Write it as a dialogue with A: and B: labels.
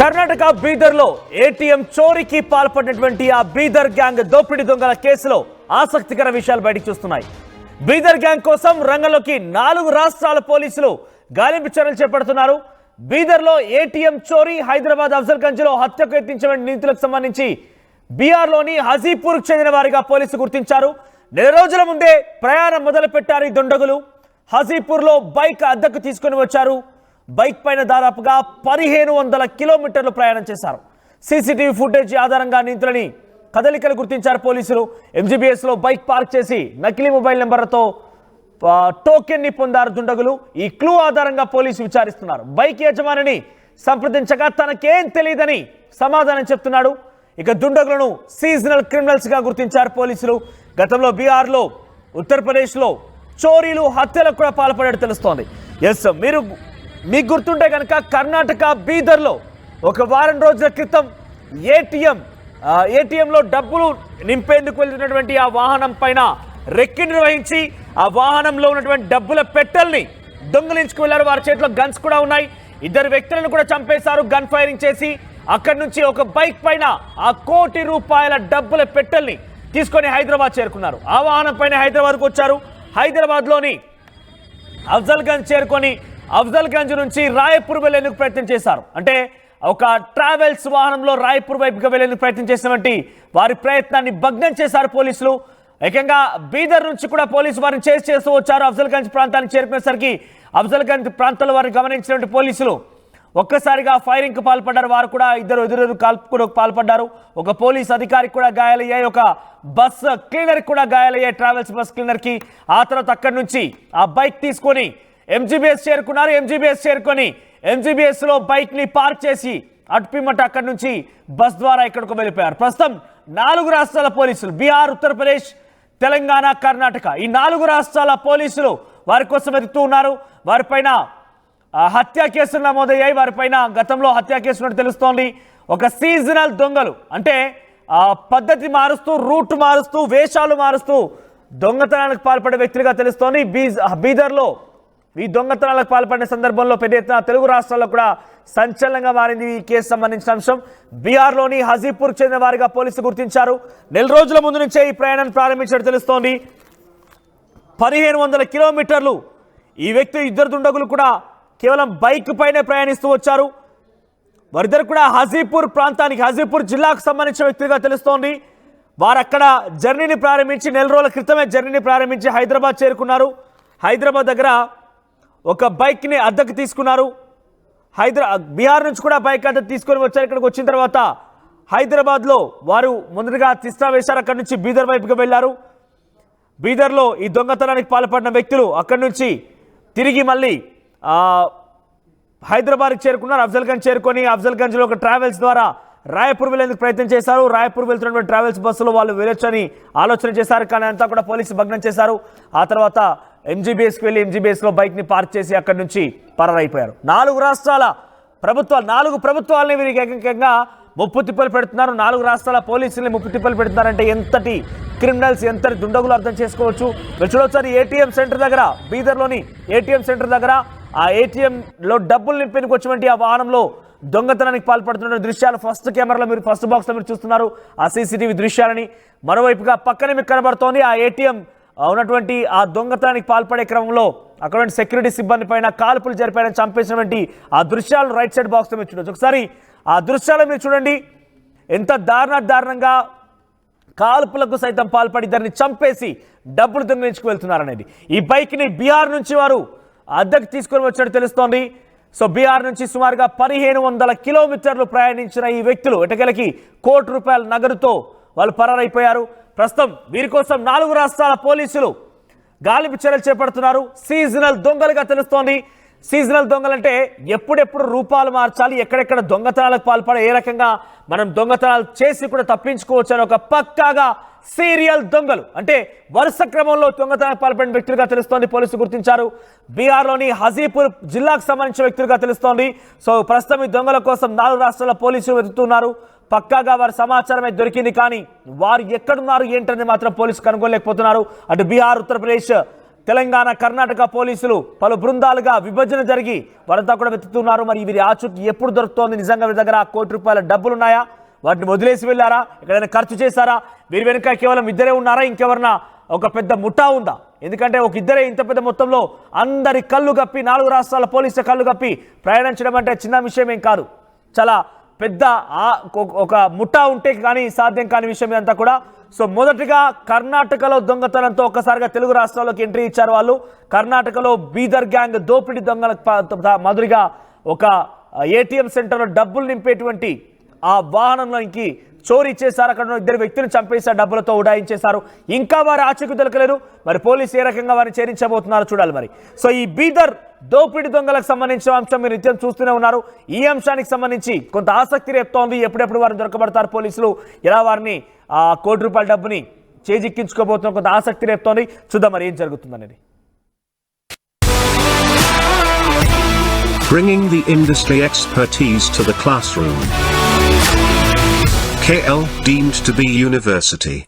A: Karnataka బీదర్లో ATM చోరీకి పాల్పడినటువంటి ఆ Bidar gang దోపిడీ దొంగల కేసులో ఆసక్తికర విషయాలు బయటకు చూస్తున్నాయి. బీదర్ గ్యాంగ్ కోసం రంగంలోకి నాలుగు రాష్ట్రాల పోలీసులు గాలింపు చర్యలు చేపడుతున్నారు. బీదర్లో ఏటీఎం చోరీ హైదరాబాద్ అఫ్జల్గంజ్లో హత్యకు యత్నించిన నిందితులకు సంబంధించి బీహార్లోని హజీపూర్కు చెందిన వారిగా పోలీసులు గుర్తించారు. నెల రోజుల ముందే ప్రయాణం మొదలుపెట్టారు ఈ దుండగులు. హజీపూర్లో బైక్ అద్దెకు తీసుకొని వచ్చారు. బైక్ పైన దాదాపుగా పదిహేను వందల కిలోమీటర్లు ప్రయాణం చేశారు. సీసీటీవీ ఫుటేజ్ ఆధారంగా నిందితులని కదలికలు గుర్తించారు పోలీసులు. ఎంజీబీఎస్లో బైక్ పార్క్ చేసి నకిలీ మొబైల్ నెంబర్లతో టోకెన్ని టోకెన్ పొందారు దుండగులు. ఈ క్లూ ఆధారంగా పోలీసు విచారిస్తున్నారు. బైక్ యజమానిని సంప్రదించగా తనకేం తెలియదని సమాధానం చెప్తున్నాడు. ఇక దుండగులను సీజనల్ క్రిమినల్స్గా గుర్తించారు పోలీసులు. గతంలో బీహార్లో ఉత్తరప్రదేశ్లో చోరీలు హత్యలకు కూడా పాల్పడాడు తెలుస్తోంది. ఎస్ మీరు మీకు గుర్తుంటే కనుక కర్ణాటక బీదర్లో ఒక వారం రోజుల క్రితం ఏటీఎం ఏటీఎంలో డబ్బులు నింపేందుకు వెళ్తున్నటువంటి ఆ వాహనం పైన రెక్కి నిర్వహించి ఆ వాహనంలో ఉన్నటువంటి డబ్బుల పెట్టెల్ని దొంగిలించుకు వెళ్ళారు. వారి చేతిలో గన్స్ కూడా ఉన్నాయి. ఇద్దరు వ్యక్తులను కూడా చంపేశారు. గన్ ఫైరింగ్ చేసి అక్కడి నుంచి ఒక బైక్ పైన ఆ కోటి రూపాయల డబ్బుల పెట్టెల్ని తీసుకొని హైదరాబాద్ చేరుకున్నారు. ఆ వాహనం పైన హైదరాబాద్కు వచ్చారు. హైదరాబాద్లోని అఫ్జల్ గంజ్ చేరుకొని అఫ్జల్ గంజ్ నుంచి రాయపూర్ వెళ్ళేందుకు ప్రయత్నం చేశారు. అంటే ఒక ట్రావెల్స్ వాహనంలో రాయపూర్ వైపుగా వెళ్ళేందుకు ప్రయత్నం చేసినటువంటి వారి ప్రయత్నాన్ని భగ్నం చేశారు పోలీసులు. ఏకంగా బీదర్ నుంచి కూడా పోలీసు వారిని చేసి చేస్తూ వచ్చారు అఫ్జల్ గంజ్ ప్రాంతానికి చేరుకునేసరికి అఫ్జల్ గంజ్ ప్రాంతంలో వారిని గమనించినటువంటి పోలీసులు. ఒక్కసారిగా ఫైరింగ్కు పాల్పడ్డారు. వారు కూడా ఇద్దరు ఎదురు కాల్పుకు పాల్పడ్డారు. ఒక పోలీస్ అధికారికి కూడా గాయాలయ్యాయి. ఒక బస్ క్లీనర్ కూడా గాయాలయ్యాయి. ట్రావెల్స్ బస్ క్లీనర్కి ఆ తర్వాత అక్కడి నుంచి ఆ బైక్ తీసుకొని ఎంజీబీఎస్ చేరుకున్నారు. ఎంజీబీఎస్ చేరుకొని ఎంజీబీఎస్లో బైక్ని పార్క్ చేసి అటుపిమ్మట అక్కడి నుంచి బస్ ద్వారా ఇక్కడికి వెళ్ళిపోయారు. ప్రస్తుతం నాలుగు రాష్ట్రాల పోలీసులు బీహార్ ఉత్తరప్రదేశ్ తెలంగాణ కర్ణాటక ఈ నాలుగు రాష్ట్రాల పోలీసులు వారి కోసం వెతుకుతూ ఉన్నారు. వారిపైన హత్య కేసులు నమోదయ్యాయి. వారిపైన గతంలో హత్య కేసులు తెలుస్తోంది. ఒక సీజనల్ దొంగలు అంటే పద్ధతి మారుస్తూ రూట్ మారుస్తూ వేషాలు మారుస్తూ దొంగతనానికి పాల్పడే వ్యక్తులుగా తెలుస్తోంది. బీజ్ బీదర్లో ఈ దొంగతనాలకు పాల్పడిన సందర్భంలో పెద్ద ఎత్తున తెలుగు రాష్ట్రాల్లో కూడా సంచలనంగా మారింది ఈ కేసు సంబంధించిన అంశం. బీహార్లోని హజీపూర్ చెందిన వారిగా పోలీసులు గుర్తించారు. నెల రోజుల ముందు నుంచే ఈ ప్రయాణాన్ని ప్రారంభించినట్టు తెలుస్తోంది. పదిహేను వందల కిలోమీటర్లు ఈ వ్యక్తి ఇద్దరు దుండగులు కూడా కేవలం బైక్ పైనే ప్రయాణిస్తూ వచ్చారు. వారిద్దరు కూడా హజీపూర్ ప్రాంతానికి హజీపూర్ జిల్లాకు సంబంధించిన వ్యక్తిగా తెలుస్తోంది. వారు అక్కడ జర్నీని ప్రారంభించి నెల రోజుల క్రితమే జర్నీని ప్రారంభించి హైదరాబాద్ చేరుకున్నారు. హైదరాబాద్ దగ్గర ఒక బైక్ని అద్దెకు తీసుకున్నారు. హైదరా బీహార్ నుంచి కూడా బైక్ అద్దెకు తీసుకొని వచ్చారు. ఇక్కడికి వచ్చిన తర్వాత హైదరాబాద్లో వారు ముందుగా తిస్తా వేశారు. అక్కడి నుంచి బీదర్ వైపుకి వెళ్ళారు. బీదర్లో ఈ దొంగతనానికి పాల్పడిన వ్యక్తులు అక్కడి నుంచి తిరిగి మళ్ళీ హైదరాబాద్కి చేరుకున్నారు. అఫ్జల్గంజ్ చేరుకొని అఫ్జల్గంజ్లో ఒక ట్రావెల్స్ ద్వారా రాయపూర్ వెళ్ళేందుకు ప్రయత్నం చేశారు. రాయపూర్ వెళ్తున్నటువంటి ట్రావెల్స్ బస్సులో వాళ్ళు వెళ్ళొచ్చని ఆలోచన చేశారు. కానీ అంతా కూడా పోలీసు భగ్నం చేశారు. ఆ తర్వాత ఎంజీబీఎస్కి వెళ్ళి ఎంజీబీఎస్లో బైక్ని పార్క్ చేసి అక్కడి నుంచి పరారైపోయారు. నాలుగు రాష్ట్రాల ప్రభుత్వాలు నాలుగు ప్రభుత్వాలని వీరికి ఏకంగా ముప్పు తిప్పలు పెడుతున్నారు. నాలుగు రాష్ట్రాల పోలీసుల్ని ముప్పు తిప్పలు పెడుతున్నారంటే ఎంతటి క్రిమినల్స్ ఎంతటి దుండగులు అర్థం చేసుకోవచ్చు? మీరు చూడొచ్చు ఏటీఎం సెంటర్ దగ్గర బీదర్లోని ఏటీఎం సెంటర్ దగ్గర. ఆ ఏటీఎంలో డబ్బులు నింపేందుకు వచ్చినటువంటి ఆ వాహనంలో దొంగతనానికి పాల్పడుతున్న దృశ్యాలు ఫస్ట్ కెమెరాలో మీరు ఫస్ట్ బాక్స్లో మీరు చూస్తున్నారు. ఆ సీసీటీవీ దృశ్యాలని మరోవైపుగా పక్కనే మీకు కనబడుతోంది. ఆ ఏటీఎం ఉన్నటువంటి ఆ దొంగతనానికి పాల్పడే క్రమంలో అక్కడ సెక్యూరిటీ సిబ్బంది పైన కాల్పులు జరిపాయని చంపేసినటువంటి ఆ దృశ్యాలు రైట్ సైడ్ బాక్స్ మీరు చూడొచ్చు. ఒకసారి ఆ దృశ్యాలు మీరు చూడండి. ఎంత దారుణ దారుణంగా కాల్పులకు సైతం పాల్పడి దాన్ని చంపేసి డబ్బులు దొంగిలించుకు వెళ్తున్నారనేది. ఈ బైక్ని బీహార్ నుంచి వారు అద్దెకు తీసుకొని వచ్చినట్టు తెలుస్తోంది. సో బీహార్ నుంచి సుమారుగా పదిహేను వందల కిలోమీటర్లు ప్రయాణించిన ఈ వ్యక్తులు ఎటకెలకి కోటి రూపాయల నగదుతో వాళ్ళు పరారైపోయారు. ప్రస్తుతం వీరి కోసం నాలుగు రాష్ట్రాల పోలీసులు గాలింపు చర్యలు చేపడుతున్నారు. సీజనల్ దొంగలుగా తెలుస్తోంది. సీజనల్ దొంగలంటే ఎప్పుడెప్పుడు రూపాలు మార్చాలి ఎక్కడెక్కడ దొంగతనాలకు పాల్పడే ఏ రకంగా మనం దొంగతనాలు చేసి కూడా తప్పించుకోవచ్చు అని ఒక పక్కాగా సీరియల్ దొంగలు. అంటే వరుస క్రమంలో దొంగతనాలకు పాల్పడిన వ్యక్తులుగా తెలుస్తోంది పోలీసులు గుర్తించారు. బీహార్లోని హజీపూర్ జిల్లాకు సంబంధించిన వ్యక్తులుగా తెలుస్తోంది. సో ప్రస్తుతం ఈ దొంగల కోసం నాలుగు రాష్ట్రాల పోలీసులు వెతుకుతున్నారు. పక్కాగా వారి సమాచారమే దొరికింది కానీ వారు ఎక్కడున్నారు ఏంటని మాత్రం పోలీసు కనుగొనలేకపోతున్నారు. అటు బీహార్ ఉత్తరప్రదేశ్ తెలంగాణ కర్ణాటక పోలీసులు పలు బృందాలుగా విభజన జరిగి వారంతా కూడా వెతుకుతున్నారు. మరి వీరి ఆచూకీ ఎప్పుడు దొరుకుతోంది? నిజంగా వీరి దగ్గర కోటి రూపాయల డబ్బులు ఉన్నాయా వాటిని వదిలేసి వెళ్ళారా? ఎక్కడైనా ఖర్చు చేశారా? వీరి వెనుక కేవలం ఇద్దరే ఉన్నారా? ఇంకెవరన్నా? ఒక పెద్ద ముఠా ఉందా? ఎందుకంటే ఒక ఇద్దరే ఇంత పెద్ద మొత్తంలో అందరి కళ్ళు కప్పి నాలుగు రాష్ట్రాల పోలీసుల కళ్ళు కప్పి ప్రయాణించడం అంటే చిన్న విషయం ఏం కాదు. చాలా పెద్ద ఒక- ముఠా ఉంటే కానీ సాధ్యం కాని విషయం ఇదంతా కూడా. సో మొదటిగా కర్ణాటకలో దొంగతనంతో ఒక్కసారిగా తెలుగు రాష్ట్రాల్లోకి ఎంట్రీ ఇచ్చారు వాళ్ళు. కర్ణాటకలో బీదర్ గ్యాంగ్ దోపిడీ దొంగల మాదిరిగా ఒక ఏటీఎం సెంటర్లో డబ్బులు నింపేటువంటి ఆ వాహనంలోకి చోరీ చేశారు అక్కడ ఇద్దరు వ్యక్తులు చంపేశారు డబ్బులతో ఉడాయించేశారు. ఇంకా వారు ఆచూకీ దొరకలేదు మరి పోలీసు ఏ రకంగా వారిని చేరించబోతున్నారో చూడాలి మరి. సో ఈ బీదర్ దోపిడీ దొంగలకు సంబంధించిన అంశం మీరు నిత్యం చూస్తూనే ఉన్నారు. ఈ అంశానికి సంబంధించి కొంత ఆసక్తి రేపుతోంది. ఎప్పుడెప్పుడు వారిని దొరకబడతారు పోలీసులు? ఎలా వారిని ఆ కోటి రూపాయల డబ్బుని చేజిక్కించుకోబోతున్న కొంత ఆసక్తి రేపుతోంది. చూద్దాం మరి ఏం జరుగుతుందనేది.
B: Bringing the industry expertise to the classroom. KL deemed to be university.